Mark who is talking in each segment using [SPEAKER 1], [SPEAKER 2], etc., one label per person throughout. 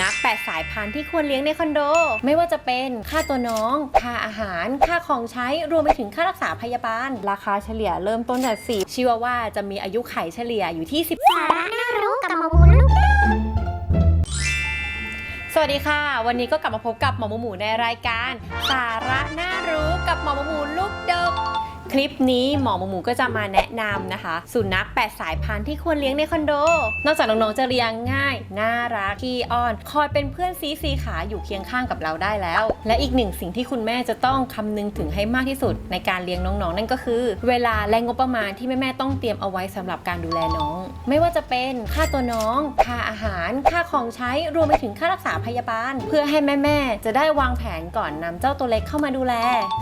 [SPEAKER 1] นัข8สายพันธุ์ที่ควรเลี้ยงในคอนโด ไม่ว่าจะเป็นค่าตัวน้อง ค่าอาหาร ค่าของใช้รวมไปถึงค่ารักษาพยาบาล ราคาเฉลี่ยเริ่มต้นจากสี่ชิวาว่าจะมีอายุไขเฉลี่ยอยู่ที่ 10
[SPEAKER 2] สาระน่ารู้กับหมอหมูลูก
[SPEAKER 1] สวัสดีค่ะ วันนี้ก็กลับมาพบกับหมอหมูหมูในรายการ สาระน่ารู้กับหมอหมูหมูลูกดก คลิปนี้หมอหมูหมูก็จะมาแนะนำนะคะ สุนัข 8 สายพันธุ์ที่ควรเลี้ยงในคอนโด นอกจากน้องๆจะเลี้ยงง่าย น่ารักขี้อ้อน คอยเป็นเพื่อนซีซีขาอยู่เคียงข้างกับเราได้แล้ว และอีกหนึ่งสิ่งที่คุณแม่จะต้องคำนึงถึงให้มากที่สุด ในการเลี้ยงน้องๆ นั่นก็คือ เวลาและงบประมาณที่แม่ๆต้องเตรียมเอาไว้สำหรับการดูแลน้อง ไม่ว่าจะเป็นค่าตัวน้อง ค่าอาหาร ค่าของใช้รวมไปถึงค่ารักษาพยาบาล เพื่อให้แม่ๆจะได้วางแผนก่อนนำเจ้าตัวเล็กเข้ามาดูแล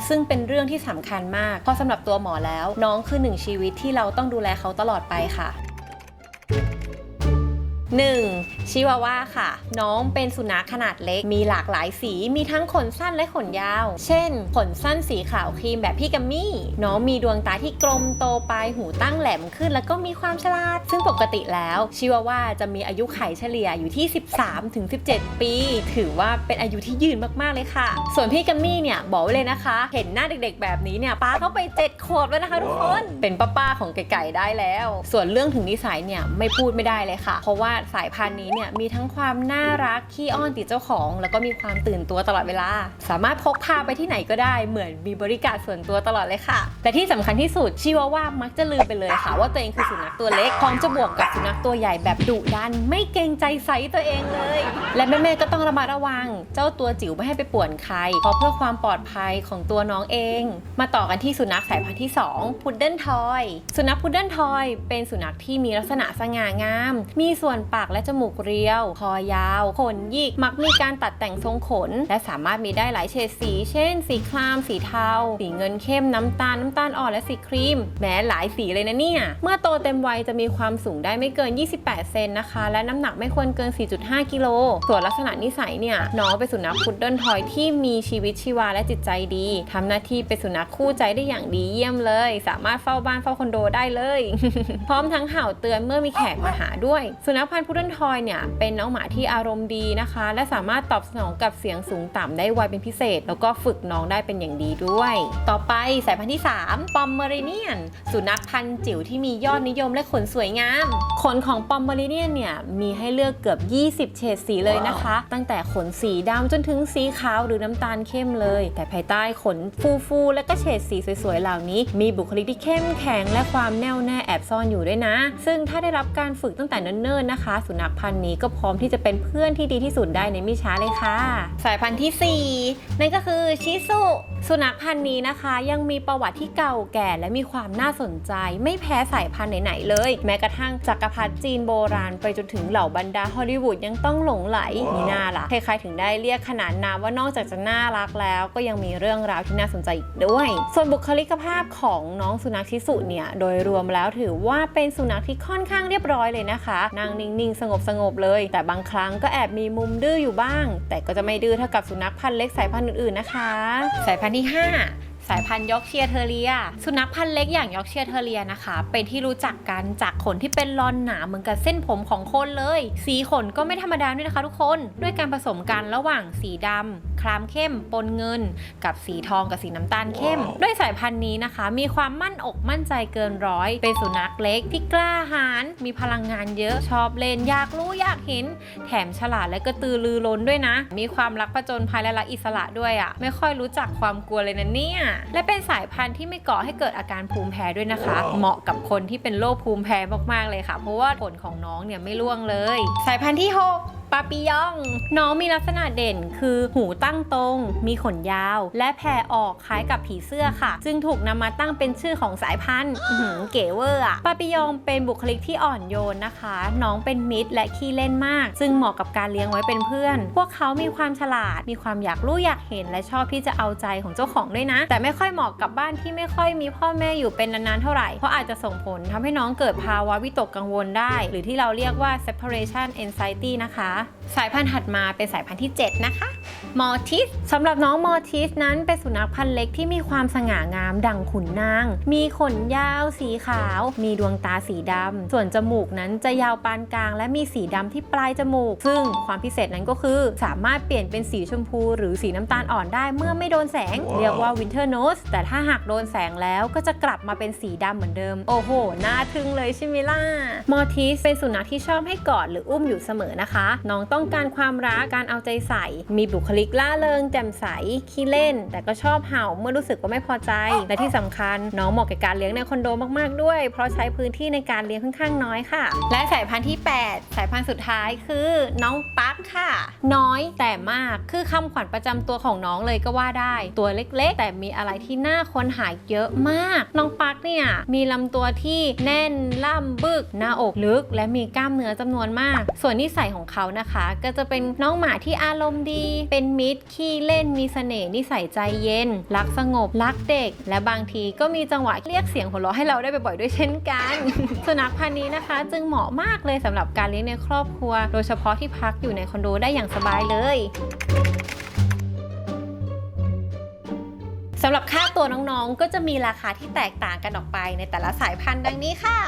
[SPEAKER 1] ซึ่งเป็นเรื่องที่สำคัญมากเพราะสำหรับตัวหมอแล้ว น้องคือหนึ่งชีวิตที่เราต้องดูแลเขาตลอดไปค่ะ 1. ชิวาว่าค่ะ น้องเป็นสุนัขขนาดเล็ก มีหลากหลายสี มีทั้งขนสั้นและขนยาว เช่น ขนสั้นสีขาวครีมแบบพี่กัมมี่ น้องมีดวงตาที่กลมโตไป หูตั้งแหลมขึ้น แล้วก็มีความฉลาด ซึ่งปกติแล้ว ชิวาว่าจะมีอายุไขเฉลี่ยอยู่ที่ 13-17 ปี ถือว่าเป็นอายุที่ยืนมากๆเลยค่ะ ส่วนพี่กัมมี่เนี่ยบอกไว้เลยนะคะ เห็นหน้าเด็กๆ แบบนี้เนี่ยป้าเขาไปเจ็ดขวบแล้วนะคะทุกคน เป็นป้าๆของไก่ๆได้แล้ว ส่วนเรื่องถึงนิสัยเนี่ยไม่พูดไม่ได้เลยค่ะ เพราะว่าสายพันธุ์นี้เนี่ยมีทั้งความน่ารักขี้อ้อนติดเจ้าของ แล้วก็มีความตื่นตัวตลอดเวลา สามารถพกพาไปที่ไหนก็ได้เหมือนมีบริการส่วนตัวตลอดเลยค่ะ แต่ที่สำคัญที่สุดชิวาว่ามักจะลืมไปเลยค่ะ ว่าตัวเองคือสุนัขตัวเล็กพร้อมจะบวกกับสุนัขตัวใหญ่แบบดุดัน ไม่เกรงใจไซส์ตัวเองเลย และแม่ๆก็ต้องระมัดระวัง เจ้าตัวจิ๋วไม่ให้ไปป่วนใครเพราะเพื่อความปลอดภัยของตัวน้องเอง มาต่อกันที่สุนัขสายพันธุ์ที่2พุดเดิ้ลทอยสุนัขพุดเดิ้ลทอยเป็นสุนัขที่มีลักษณะสง่างาม มีส่วนปากและจมูกเรียว คอยาว ขนหยิก มักมีการตัดแต่งทรงขน และสามารถมีได้หลายเฉดสี เช่น สีคราม สีเทา สีเงินเข้มน้ำตาล น้ำตาลอ่อน และสีครีม แม้หลายสีเลยนะเนี่ย เมื่อโตเต็มวัยจะมีความสูงได้ไม่เกิน 28 เซนนะคะ และน้ำหนักไม่ควรเกิน 4.5 กิโล ส่วนลักษณะนิสัยเนี่ยน้องเป็นสุนัขพุดเดิ้ลทอยที่มีชีวิตชีวาและจิตใจดีทำหน้าที่เป็นสุนัขคู่ใจได้อย่างดีเยี่ยมเลย สามารถเฝ้าบ้านเฝ้าคอนโดได้เลย พร้อมทั้งเห่าเตือนเมื่อมีแขกมาหาด้วย สุนัขพันธุ์พุดเดิ้ลทอยเนี่ยเป็นน้องหมาที่อารมณ์ดีนะคะ และสามารถตอบสนองกับเสียงสูงต่ำได้ไวเป็นพิเศษ แล้วก็ฝึกน้องได้เป็นอย่างดีด้วย ต่อไปสายพันธุ์ที่ 3 ปอมเมอริเนียน สุนัขพันธุ์จิ๋วที่มียอดนิยมและขนสวยงาม ขนของปอมเมอริเนียนเนี่ยมีให้เลือกเกือบ 20 เฉดสีเลยนะคะ ตั้งแต่ขนสีดำจนถึงสีขาวหรือน้ำตาลเข้มเลย แต่ภายใต้ขนฟูๆและก็เฉดสีสวยๆเหล่านี้ มีบุคลิกที่เข้มแข็งและความแน่วแน่แอบซ่อนอยู่ด้วยนะ ซึ่งถ้าได้รับการฝึกตั้งแต่เนิ่นๆนะคะ สุนัขพันธุ์นี้ก็พร้อมที่จะเป็นเพื่อนที่ดีที่สุดได้ในไม่ช้าเลยค่ะ สายพันธุ์ที่ 4 นั่นก็คือชิสุ สุนัขพันธุ์นี้นะคะ ยังมีประวัติที่เก่าแก่และมีความน่าสนใจ ไม่แพ้สายพันธุ์ไหนๆเลย แม้กระทั่งจักรพรรดิจีนโบราณไปจนถึงเหล่าบรรดาฮอลลีวูดยังต้องหลงไหลมีหน้าล่ะใครๆถึงได้เรียกขนานนามว่านอกจากจะน่ารักแล้ว ก็ยังมีเรื่องราวที่น่าสนใจอีกด้วย ส่วนบุคลิกภาพของน้องสุนัขชิสุเนี่ยโดยรวมแล้วถือว่าเป็นสุนัขที่ค่อนข้างเรียบร้อยเลยนะคะนั่งนิ่งๆ สงบๆเลย แต่บางครั้งก็แอบมีมุมดื้ออยู่บ้าง แต่ก็จะไม่ดื้อเท่ากับสุนัขพันธุ์เล็กสายพันธุ์อื่นๆนะคะ สายพันธุ์ที่ 5สายพันธุ์ยอร์กเชียร์เทอเรีย สุนัขพันธุ์เล็กอย่างยอร์กเชียร์เทอเรียนะคะ เป็นที่รู้จักกันจากขนที่เป็นลอนหนาเหมือนกับเส้นผมของคนเลย สีขนก็ไม่ธรรมดาด้วยนะคะทุกคน ด้วยการผสมกันระหว่างสีดำค รามเข้มปนเงิน กับสีทองกับสีน้ำตาลเข้ม ด้วยสายพันธุ์นี้นะคะ มีความมั่นอกมั่นใจเกินร้อย เป็นสุนัขเล็กที่กล้าหาญมีพลังงานเยอะชอบเล่นอยากรู้อยากเห็น แถมฉลาดและก็ตือรือร้นด้วยนะ มีความรักผจญภัยและรักอิสระด้วยอะ่ะไม่ค่อยรู้จักความกลัวเลยนะเนี่ยและเป็นสายพันธุ์ที่ไม่ก่อให้เกิดอาการภูมิแพ้ด้วยนะคะ เหมาะกับคนที่เป็นโรคภูมิแพ้มากๆเลยค่ะ เพราะว่าผลของน้องเนี่ยไม่ร่วงเลย สายพันธุ์ที่6ปาปิยอง น้องมีลักษณะเด่นคือหูตั้งตรง มีขนยาว และแผ่ออกคล้ายกับผีเสื้อค่ะ จึงถูกนำมาตั้งเป็นชื่อของสายพันธุ์เก๋เวอร์อะปาปิยองเป็นบุคลิกที่อ่อนโยนนะคะ น้องเป็นมิตรและขี้เล่นมาก ซึ่งเหมาะกับการเลี้ยงไว้เป็นเพื่อน พวกเขามีความฉลาด มีความอยากรู้อยากเห็นและชอบที่จะเอาใจของเจ้าของด้วยนะ แต่ไม่ค่อยเหมาะกับบ้านที่ไม่ค่อยมีพ่อแม่อยู่เป็นนานๆเท่าไหร่ เพราะอาจจะส่งผลทำให้น้องเกิดภาวะวิตกกังวลได้ หรือที่เราเรียกว่า separation anxiety นะคะสายพันธุ์ถัดมาเป็นสายพันธุ์ที่ 7 นะคะ มอทิสสำหรับน้องมอทิสนั้นเป็นสุนัขพันธุ์เล็กที่มีความสง่างามดั่งขุนนาง มีขนยาวสีขาว มีดวงตาสีดำ ส่วนจมูกนั้นจะยาวปานกลาง และมีสีดำที่ปลายจมูก ซึ่งความพิเศษนั้นก็คือ สามารถเปลี่ยนเป็นสีชมพู หรือสีน้ำตาลอ่อนได้เมื่อไม่โดนแสง เรียกว่าวินเทอร์โนสแต่ถ้าหากโดนแสงแล้วก็จะกลับมาเป็นสีดำเหมือนเดิม โอ้โห น่าทึ่งเลยใช่ไหมล่ะ มอทิสเป็นสุนัขที่ชอบให้กอดหรืออุ้มอยู่เสมอนะคะ น้องต้องการความรัก การเอาใจใส่ มีบุคลิกล่าเริงแจ่มใสขี้เล่น แต่ก็ชอบเห่าเมื่อรู้สึกว่าไม่พอใจ และที่สำคัญน้องเหมาะกับการเลี้ยงในคอนโดมากๆด้วย เพราะใช้พื้นที่ในการเลี้ยงค่อนข้างน้อยค่ะ และสายพันธุ์ที่ 8 สายพันธุ์สุดท้ายคือน้องปักค่ะ น้อยแต่มากคือคำขวัญประจำตัวของน้องเลยก็ว่าได้ ตัวเล็กๆ แต่มีอะไรที่น่าค้นหาเยอะมาก น้องปักเนี่ยมีลำตัวที่แน่นล่ำบึก หน้าอกลึก และมีกล้ามเนื้อจำนวนมาก ส่วนนิสัยของเขานะคะ ก็จะเป็นน้องหมาที่อารมณ์ดีเเป็นมิตรขี้เล่นมีเสน่ห์นิสัยใจเย็น รักสงบ รักเด็ก และบางทีก็มีจังหวะเรียกเสียงหัวเราะให้เราได้บ่อยๆด้วยเช่นกัน สุนัขพันธุ์นี้นะคะ จึงเหมาะมากเลยสำหรับการเลี้ยงในครอบครัว โดยเฉพาะที่พักอยู่ในคอนโดได้อย่างสบายเลย สำหรับค่าตัวน้องๆ ก็จะมีราคาที่แตกต่างกันออกไปในแต่ละสายพันธุ์ดังนี้ค่ะ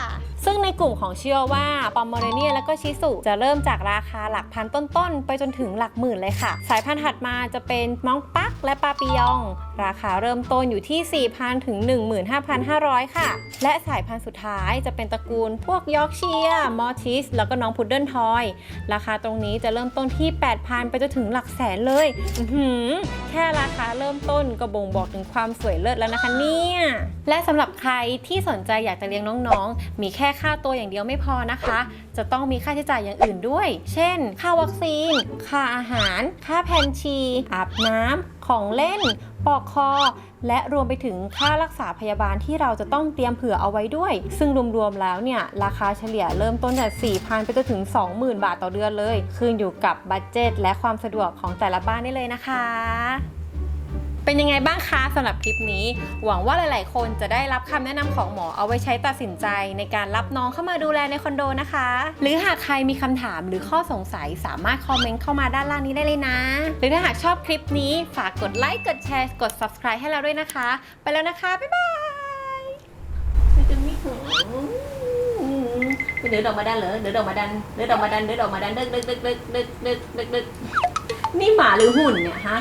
[SPEAKER 1] ซึ่งในกลุ่มของเชื่อว่าปอมเมอเรเนียและก็ชิสุจะเริ่มจากราคาหลักพันต้นๆ ไปจนถึงหลักหมื่นเลยค่ะ สายพันธุ์ถัดมาจะเป็นน้องปักและปาปิยอง ราคาเริ่มต้นอยู่ที่ 4,000 ถึง 15,500 ค่ะ และสายพันธุ์สุดท้ายจะเป็นตระกูลพวกยอร์กเชียร์มอทิสแล้วก็น้องพุดเดิ้ลทอย ราคาตรงนี้จะเริ่มต้นที่ 8,000 ไปจนถึงหลักแสนเลยแค่ราคาเริ่มต้นก็บ่งบอกถึงความสวยเลิศแล้วนะคะเนี่ย และสำหรับใครที่สนใจอยากจะเลี้ยงน้องๆ มีแค่ค่าตัวอย่างเดียวไม่พอนะคะ จะต้องมีค่าใช้จ่ายอย่างอื่นด้วย เช่น ค่าวัคซีน ค่าอาหาร ค่าแพนชี อาบน้ำของเล่น ปอกคอ และรวมไปถึงค่ารักษาพยาบาลที่เราจะต้องเตรียมเผื่อเอาไว้ด้วย ซึ่งรวมๆแล้วเนี่ยราคาเฉลี่ยเริ่มต้นจาก4,000ไปจนถึง 20,000 บาทต่อเดือนเลย ขึ้นอยู่กับบัตเจตและความสะดวกของแต่ละบ้านได้เลยนะคะ เป็นยังไงบ้างคะสำหรับคลิปนี้ หวังว่าหลาย ๆ คนจะได้รับคำแนะนำของหมอเอาไว้ใช้ตัดสินใจ ในการรับน้องเข้ามาดูแลในคอนโดนะคะ หรือหากใครมีคำถามหรือข้อสงสัยสามารถคอมเมนต์เข้ามาด้านล่างนี้ได้เลยนะ หรือถ้าหากชอบคลิปนี้ฝากกดไลค์กดแชร์กด subscribe ให้เราด้วยนะคะ ไปแล้วนะคะ บ๊ายบายจะมีหูเดินออกมาดันเหรอเดินออกมาดันเดินออกมาดันเดินออกมาดันเดินเดินเดินเดินเดินเดินเดินนี่หมาหรือหุ่นเนี่ยฮะ